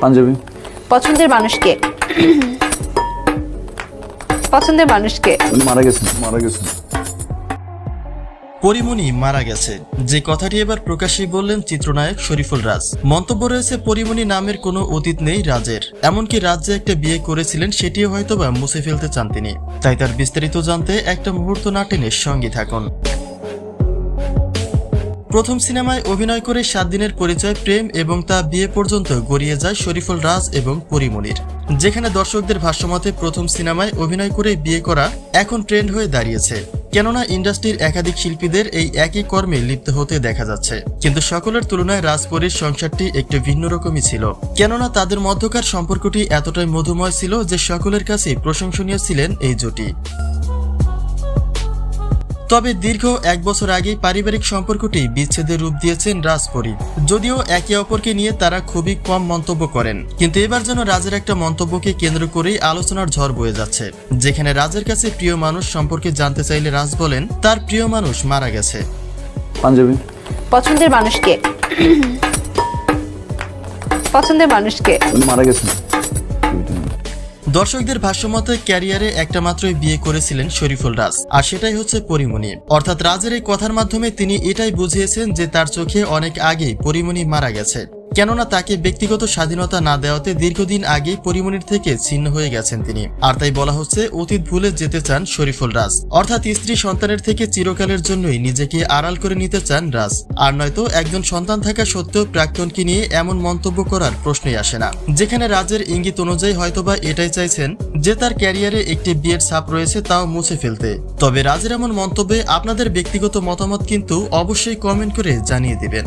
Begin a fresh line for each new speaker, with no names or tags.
পাঞ্জাবি।
পছন্দের মানুষকে। পছন্দের মানুষকে।
উনি মারা গেছেন মারা গেছেন।
পরিমণি মারা গেছে। যে কথাটি এবার প্রকাশ্যে বললেন চিত্রনায়ক শরীফুল রাজ। মন্তব্য রয়েছে পরিমণি নামের কোনো অতীত নেই রাজের। এমনকি রাজ যে একটা বিয়ে করেছিলেন সেটিও হয়তোবা মুছে ফেলতে চান তিনি। তাই তার বিস্তারিত জানতে একটা মুহূর্ত না টেনে সঙ্গে থাকুন। প্রথম সিনেমায় অভিনয় করে সাত দিনের পরিচয়, প্রেম এবং তা বিয়ে পর্যন্ত গড়িয়ে যায় শরীফুল রাজ এবং পরিমণির যেখানে দর্শকদের ভাষ্যমতে প্রথম সিনেমায় অভিনয় করে বিয়ে করা এখন ট্রেন্ড হয়ে দাঁড়িয়েছে। কেননা ইন্ডাস্ট্রির একাধিক শিল্পীদের এই একই কর্মে লিপ্ত হতে দেখা যাচ্ছে। কিন্তু সকলের তুলনায় রাজপরীর সংসারটি একটু ভিন্ন রকমই ছিল। কেননা তাদের মধ্যকার সম্পর্কটি এতটাই মধুময় ছিল যে সকলের কাছেই প্রশংসনীয় ছিলেন এই জুটি। তবে দীর্ঘ এক বছর আগেই পারিবারিক সম্পর্কটি বিচ্ছেদের রূপ দিয়েছেন রাজপরী। যদিও একে অপরকে নিয়ে তারা খুবই কম মন্তব্য করেন। কিন্তু এবার যেন রাজের একটা মন্তব্যকে কেন্দ্র করেই আলোচনার ঝড় বয়ে যাচ্ছে। যেখানে রাজের কাছে প্রিয় মানুষ সম্পর্কে জানতে চাইলে রাজ বলেন তার প্রিয় মানুষ মারা গেছে।
পাঞ্জাবি।
পছন্দের মানুষকে। পছন্দের মানুষকে।
মারা গেছেন।
দর্শকদের ভাষ্যমতে ক্যারিয়ারে একটা মাত্রই বিয়ে করেছিলেন শরীফুল রাজ, আর সেটাই হচ্ছে পরিমণি। অর্থাৎ রাজের এই কথার মাধ্যমে তিনি এটাই বুঝিয়েছেন যে তার চোখে অনেক আগেই পরিমণি মারা গেছে। কেননা তাকে ব্যক্তিগত স্বাধীনতা না দেওয়াতে দীর্ঘদিন আগেই পরিমণির থেকে ছিন্ন হয়ে গেছেন তিনি। আর তাই বলা হচ্ছে, অতীত ভুলে যেতে চান শরীফুল রাজ। অর্থাৎ স্ত্রী সন্তানের থেকে চিরকালের জন্যই নিজেকে আড়াল করে নিতে চান রাজ। আর নয়তো একজন সন্তান থাকা সত্ত্বেও প্রাক্তনকে নিয়ে এমন মন্তব্য করার প্রশ্নই আসে না। যেখানে রাজের ইঙ্গিত অনুযায়ী হয়তোবা এটাই চাইছেন যে তার ক্যারিয়ারে একটি বিয়ের ছাপ রয়েছে তাও মুছে ফেলতে। তবে রাজের এমন মন্তব্যে আপনাদের ব্যক্তিগত মতামত কিন্তু অবশ্যই কমেন্ট করে জানিয়ে দিবেন।